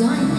sun.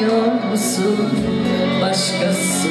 Anlıyor musun? Başkasın